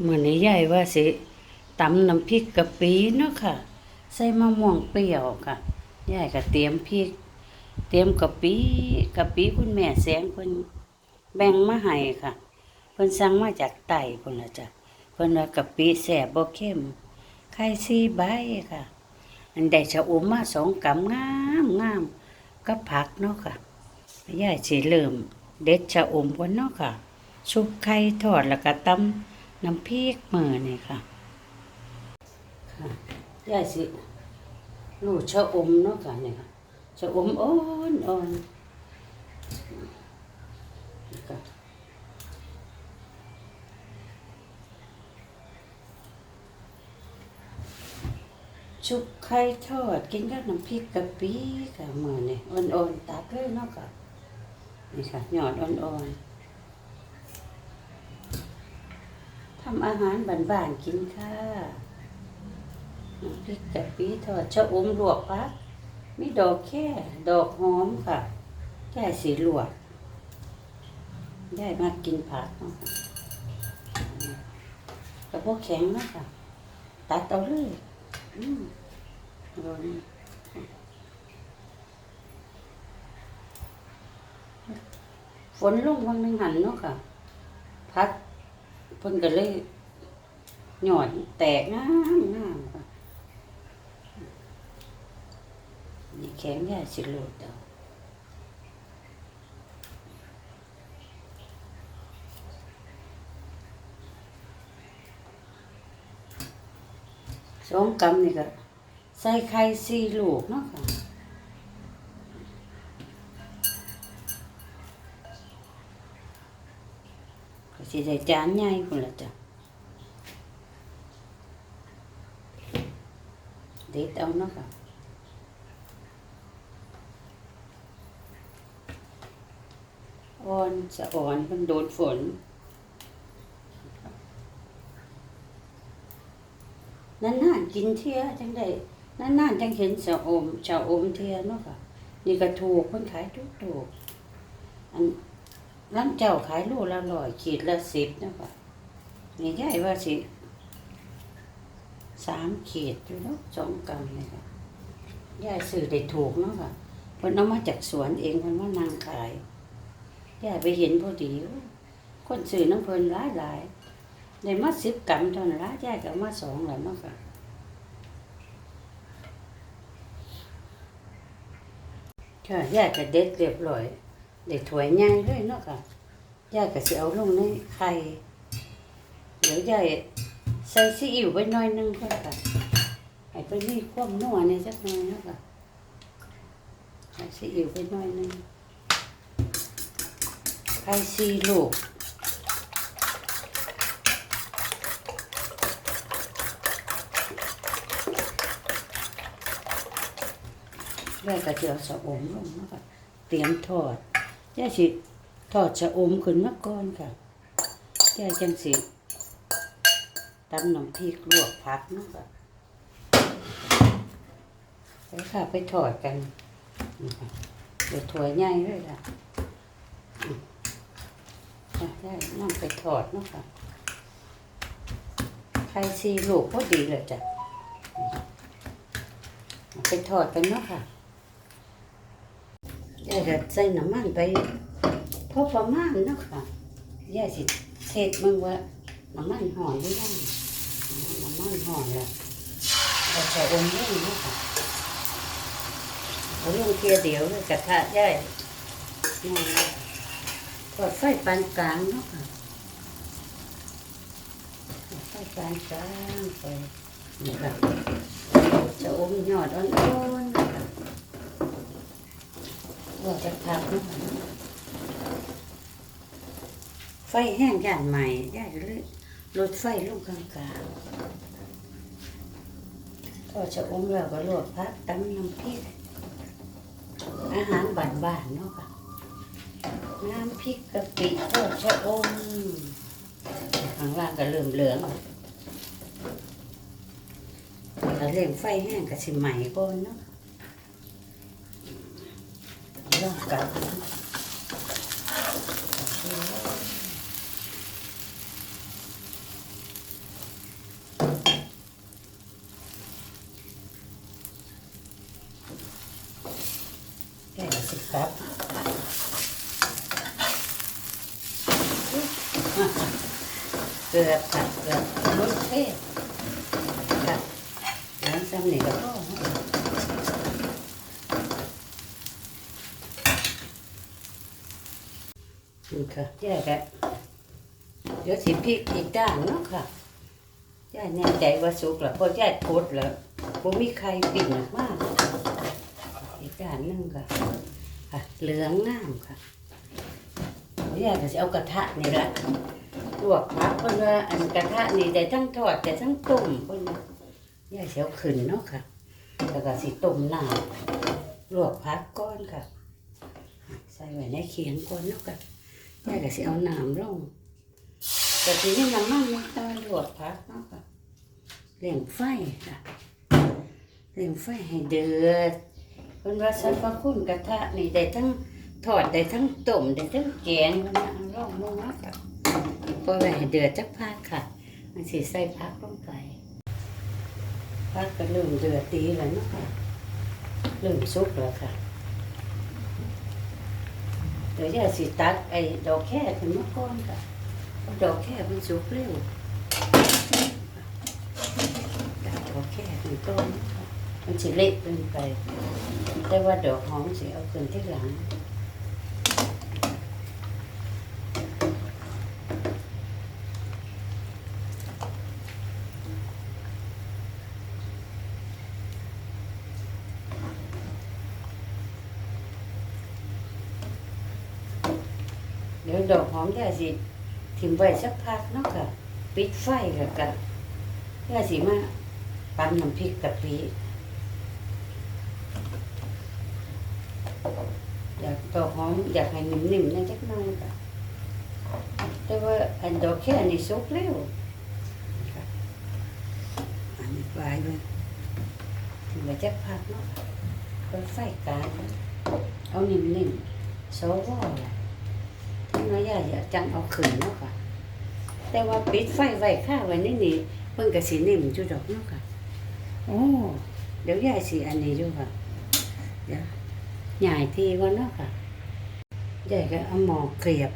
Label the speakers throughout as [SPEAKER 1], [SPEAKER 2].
[SPEAKER 1] เหมือนนี้ยายว่าสิตำน้ำพริกกะปิเนาะค่ะ ใส่มะม่วงเปรี้ยวค่ะยายก็เตรียมพริก เตรียมกะปิกะปิคุณแม่แสงเพิ่นแบ่งมาให้ค่ะเพิ่นสั่งมาจากไต้พุ่นละจ้ะเพิ่นว่ากะปิแซ่บบ่เข้มไข่สี่ใบค่ะ อันได้ชะอมมาสองกำงามงามกับผักเนาะค่ะยายสิเริ่มเด็ดชะอมก่อนเนาะค่ะชุบไข่ทอดแล้วก็ตำ น้ำพริกมือนี่ค่ะค่ะยายสิลูกชะอมเนาะค่ะนี่ค่ะชะอมอ่อนอ่อนค่ะชุบไข่ทอดกินกับน้ำพริกกะปิค่ะมือนี่อ่อนๆตักเลยเนาะค่ะนี่ค่ะหยอดอ่อนๆ ทำอาหารบ้านๆกินค่ะพริกกะปิทอดชะอมลวกพักมีดอกแค่ดอกหอมค่ะแค่สีลวกได้มากินผักเนาะค่ะกระเพาะแข็งนาะค่ะ ตัดเอาเลยอืมอร่อยฝนลงวันหนึ่งหันเนาะค่ะ พัด เพิ่นก็เลยหยอดแตกงามงามค่ะนี่แข็งใหญ่สิโลดเอาสองกำนี่ก็ใส่ไข่สี่ลูกเนาะค่ะ สิได้จานใหญ่พุ่นละจ้ะเด็ดเอาเนาะค่ะอ่อนสะอ่อนมันโดนฝนนานกินเทียจังได้นานจังเห็นสะอมชาอมเทียเนาะค่ะ นี่ก็ถูกคนขายทุกถูกอัน ร้านเจ้าขายโลละร้อยขีดละสิบเนาะค่ะนี่ยายว่าสิสามขีดอยู่แล้วสองกรัมเลยค่ะยายซื้อได้ถูกเนาะค่ะเพิ่นเอามาจากสวนเองเพิ่นมานางขายยายไปเห็นพอดีคนซื้อน้ำเพิ่นหลายหลายๆได้มาสิบกรัมเท่านั้นละยายก็มาสองแล้วเนาะค่ะค่ะยายก็เด็ดเรียบร้อย ได้ถวยใหญ่เลยเนาะค่ะยายก็สิเอาลงในไข่เดี๋ยวยายใส่ซีอิ๊วไปหน่อยนึงก็ค่ะให้ไปมีความนัวในสักหน่อยเนาะค่ะใส่ซีอิ๊วไปหน่อยนึงไข่ซีลูกแล้วก็จะเอาสะอมลงนะคะเตรียมทอด ย่าสิทอดสะอมขึ้นมาก่อนค่ะย่าจังสิตำน้ำพริกลวกผักเนาะค่ะไปค่ะไปถอดกันเดี๋ยวถั่วใหญ่เลยค่ะอืมค่ะได้นั่งไปถอดเนาะค่ะไข่ซีลูกพอดีเลยจ้ะไปถอดกันเนาะค่ะ เดี๋ยวจะใส่น้ำมันไปพอประมาณเนาะค่ะย่าสิเทศมึงว่าน้ำมันหอยหรือยังน้ำมันหอมแล้วเราใส่อมเล่นนะคะเอาลงเทียเดียวเลยกระทะใหญ่ทอดไฟปานกลางเนาะค่ะทอดไฟปานกลางไปนี่ค่ะจะอมยอดอ่อน ๆนะคะว่าจะพักไฟแห้งย่านใหม่ย่านเลยลดไฟลงกลางๆก็จะอมแล้วก็ลวกพักตำน้ำพริกอาหารบ้านๆเนาะค่ะน้ำพริกกะปิทอดชะอมข้างล่างก็เริ่มเหลืองถ้าเร่งไฟแห้งก็สิใหม่ก่อนเนาะ กันแก่สิครัเกลือตัดเกลือรสเทศค่ะน้ำซ้ำนี่ก็พอ ค่ะแยกกันเดี๋ยวสิพริกอีกด้านเนาะค่ะย่าแน่ใจว่าสุกแล้วพอย่ากดแล้วบ่มีใครปิ่นออกมาก อีกด้านนึงค่ะค่ะเหลืองงามค่ะย่าก็จะเอากระทะนี่ละลวกผักเพิ่นว่าอันกระทะนี่ได้ทั้งทอดแต่ทั้งต้มเพิ่นว่าย่าสิเอาขึ้นเนาะค่ะแล้วก็สิต้มน้ำลวกผักก่อนค่ะ ใส่ไว้ในเขียงก่อนเนาะค่ะ ย่าก็สิเอาน้ำลงแต่ทีนี้น้ำมันไม่ต้องลวกผักเนาะค่ะเร่งไฟค่ะเร่งไฟให้เดือดเพิ่นว่าสรรพคุณกระทะนี่ได้ทั้งทอดได้ทั้งต้มได้ทั้งแกงเพิ่นว่าเอาลองลงเนาค่ะปล่อไว้ให้เดือดจักพักค่ะ มันสิใส่ผักลงไปผักก็เริ่มเดือดดีแล้วเนาะค่ะเริ่มสุกแล้วค่ะ ดี๋ยวยาสิตัดไอ้ดอกแค่ขึ้นมาก่อนค่ะดอกแค่มันสุกเร็วดอกแค่ขึ้นต้นค่ะมันสิเละเป็นไป แต่ว่าดอกหอมสิเอาขึ้นที่หลัง อกหอมยาสิถิ่มไว้สักพักเนาะค่ะ ปิดไฟแล้วก็ยาสิมาปั้นน้ำพริกกะปิอยากดอกหอมอยากให้นิ่มๆนะจักหน่อยค่ะแต่ว่าอันดอกแค่นี้สุกเร็วอันนี้ปลายเลยถิ่มไว้จักพักเนาะค่ะเปิดไฟกลางเอานิ่มๆโซว อแหละน้อยใหญ่าจังเอาขึ้นเนาะค่ะ แต่ว่าปิดไฟไว้ข้าไว้นี่นี่เพิ่นก็สินิ่มจุดดอกเนาะค่ะโอ้เดี๋ยวยายสิอันนี้ดูค่ะเดี๋ยวใหญ่ทีก่อนเนาะค่ะยายก็เอาหม้อเกลียบ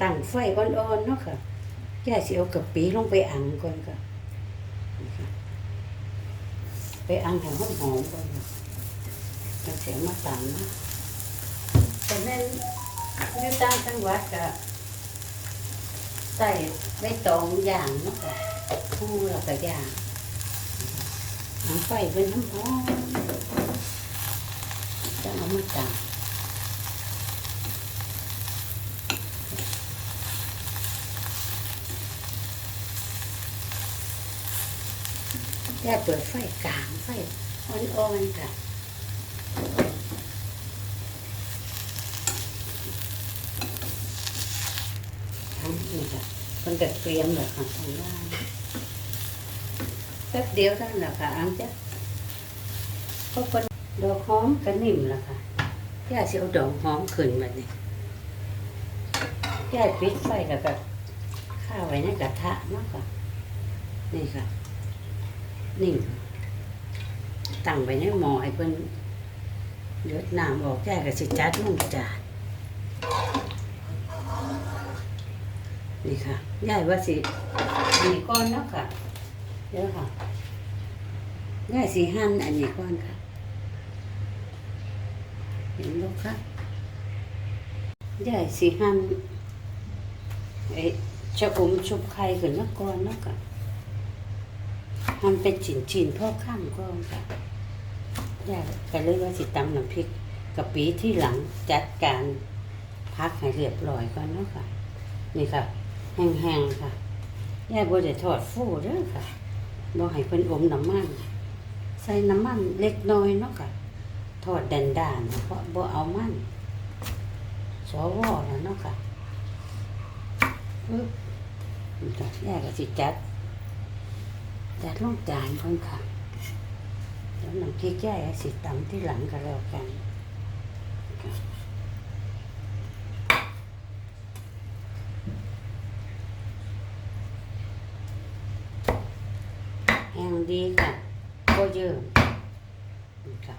[SPEAKER 1] ตั้งไฟอ่อนๆเนาะค่ะยายสิเอากะปิลงไปอังก่อนค่ะ ไปอังให้หอมๆก่อนค่ะจังเสียงมาตำนะแต่แม่นอยู่ต่างจังหวัดก็ ใส่ใบตองอย่างเนาะค่ะคู่แล้วก็อย่างน้ำไฟเป็นน้ำหอมจะเอามาตากแค่เปิดไฟกลางไฟอ่อนๆค่ะ ทั้ง นี้ค่ะมันก็เตรียมแบบของทางล่างแป๊บเดียวเท่านั้นแหละค่ะอังจะก็คนดอกหอมก็นิ่มแล้วค่ะย่าสิเอาดอกหอมขึ้นมาเนี่ยย่าปิดไฟแล้วก็ข้าวไว้ในกระทะเนาะค่ะนี่ค่ะ นิ่มตั้งไว้ในหม้อให้เพิ่นเดือดน้ำออกย่าก็สิจัดลงจาน นี่ค่ะยายว่าสิอันนี้ก้อนเนาะค่ะเดี๋ยวค่ะยายสีหั่นอันนี้ก้อนค่ะ เห็นลูกค่ะยายสีหั่นไอ้ชะอมชุบไข่ขึ้นมาก้อนเนาะค่ะหั่นเป็นชิ้นๆพ่อข้ามก้อนค่ะยายก็เลยว่าสิตำน้ำพริกกะปิที่หลังจัดการพักให้เรียบร้อยก่อนเนาะค่ะ นี่ค่ะ แห้งๆค่ะยายบ่ได้ทอดฟูเด้อค่ะบ่ให้เพิ่นอมน้ำมัน ใส่น้ำมันเล็กน้อยเนาะค่ะทอดแดนดานๆเพราะบ่เอามันสวแล้วเนาะค่ะปึ๊บนี่ค่ะยายก็สิจัดจัดลงจานก่อนค่ะแล้วน้ำพริกยายก็สิตำที่หลังก็แล้วกัน ดีค่ะก็เยอะค่ะ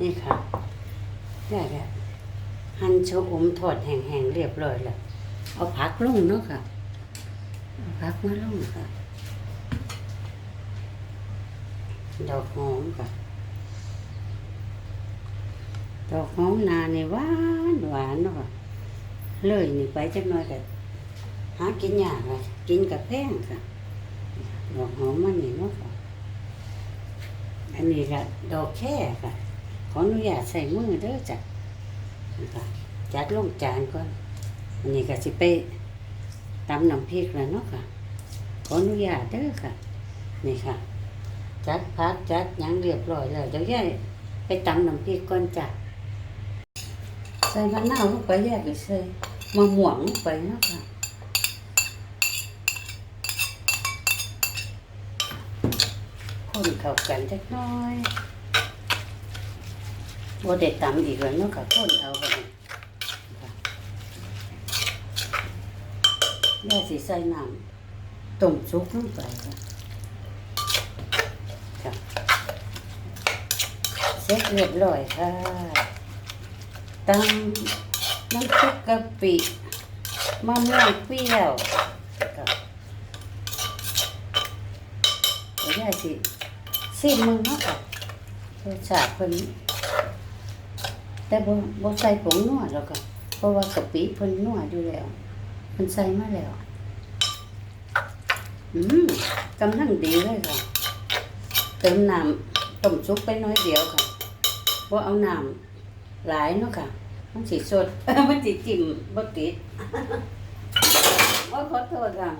[SPEAKER 1] นี่ค่ะ นี่แหละหั่นชะอมทอดแห้งๆเรียบร้อยแล้วเอาผักลงเนาะค่ะเอาผักมาลงค่ะ ดอกหอมค่ะ ดอกหอมนานี่หวานหวานเนาะค่ะเลยนี่ไปจักหน่อยก็หากินยากค่ะกินกับแพงค่ะ ดอกหอมมันนี่เนาะค่ะ อันนี้ก็ดอกแค่ค่ะ ขออนุญาตใส่มือเด้อจ้ะนะคะจัดลงจานก่อน อันนี้ก็สิไปตำน้ำพริกแล้วเนาะค่ะ ขออนุญาตเด้อค่ะ นี่ค่ะ จัดพักจัดยังเรียบร้อยแล้วเดี๋ยวแย่ไปตำน้ำพริกก่อนจ้ะ ใส่มะนาวลงไปแยกไปใส่มะม่วงลงไปเนาะค่ะคนเข้ากันจักน้อย บ่ได้ตำอีกแล้วเนาะค่ะคนเอาไปค่ะย่สิใส่น้ำต้มซุปลงไปค่ะค่ะเสร็จเรียบร้อยค่ะตำน้ำซุปกะปิมะม่วงเปรี้ยวค่ะแม่สิสิมึงเนาะค่ะรสชาติเพิ่น แต่บ่บ่ใส่ผงนัวแล้วก็เพราะว่ากะปิเพิ่นนัวอยู่แล้วเพิ่นใส่มาแล้ว อืมกำลังดีเลยค่ะ เติมน้ำต้มซุปไปน้อยเดียวค่ะบ่เอาน้ำหลายเนาะค่ะ มันสิสด มันสิจิ้มบ่ติดว่าขอโทษค่ะ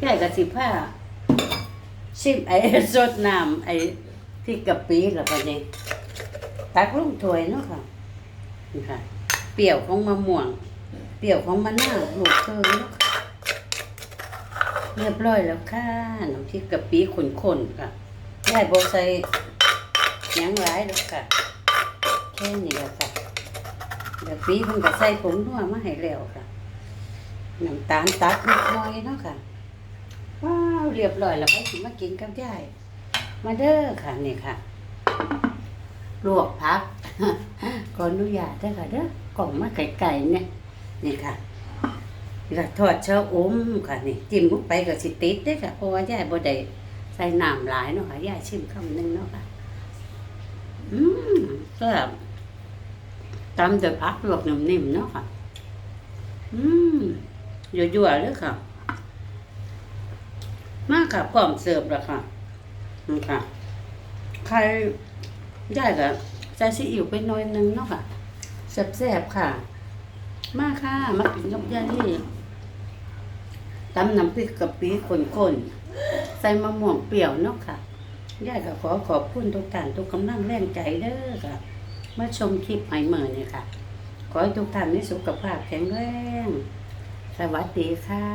[SPEAKER 1] แก่กับสิผ้าชิมไอ้สดน้ำไอ้ที่กะปิแล้วก็นี่ ตักลงถ้วยเนาะค่ะนี่ค่ะ เปรี้ยวของมะม่วง เปรี้ยวของมะนาวลูกเธอเนาะค่ะเรียบร้อยแล้วค่ะน้ำพริกกะปิข้นๆค่ะได้บ่ใส่ยังหลายแล้วค่ะแค่นี้แหละค่ะกะปิเพิ่นก็ใส่ผงนัวมาให้แล้วค่ะน้ำตาลตัดนิดหน่อยเนาะค่ะว้าวเรียบร้อยแล้วไปสิมากินกับยายมาเด้อค่ะนี่ค่ะ ลวกผักขออนุญาตเด้ค่ะเด้อกล่องมาไก่ๆเนี่ยนี่ค่ะแล้วทอดเชะอมค่ะ นี่จิ้มลงไปก็สิติดเด้ค่ะเพราะว่ายายบ่ได้ใส่น้ำหลายเนาะค่ะยายชิมคำหนึงเนาะค่ะอืมแซ่บตำด้วยผักลวกนิ่มๆเนาะค่ะ อืมยั่วๆเลยค่ะ มากค่ะพร้อมเสิร์ฟแล้วค่ะนี่ค่ะใคร ได้ก็ใส่ซีอิ๊วไปหน่อยนึงเนาะค่ะแซ่บๆค่ะ มาค่ะ มากินกับยายนี่ตำน้ำพริกกะปิข้นๆ ใส่มะม่วงเปรี้ยวเนาะค่ะยายก็ขอขอบคุณทุกท่านทุกกำลังแรงใจเด้อค่ะ มาชมคลิปใหม่เมื่อนี่ค่ะ ขอให้ทุกท่านมีสุขภาพแข็งแรง สวัสดีค่ะ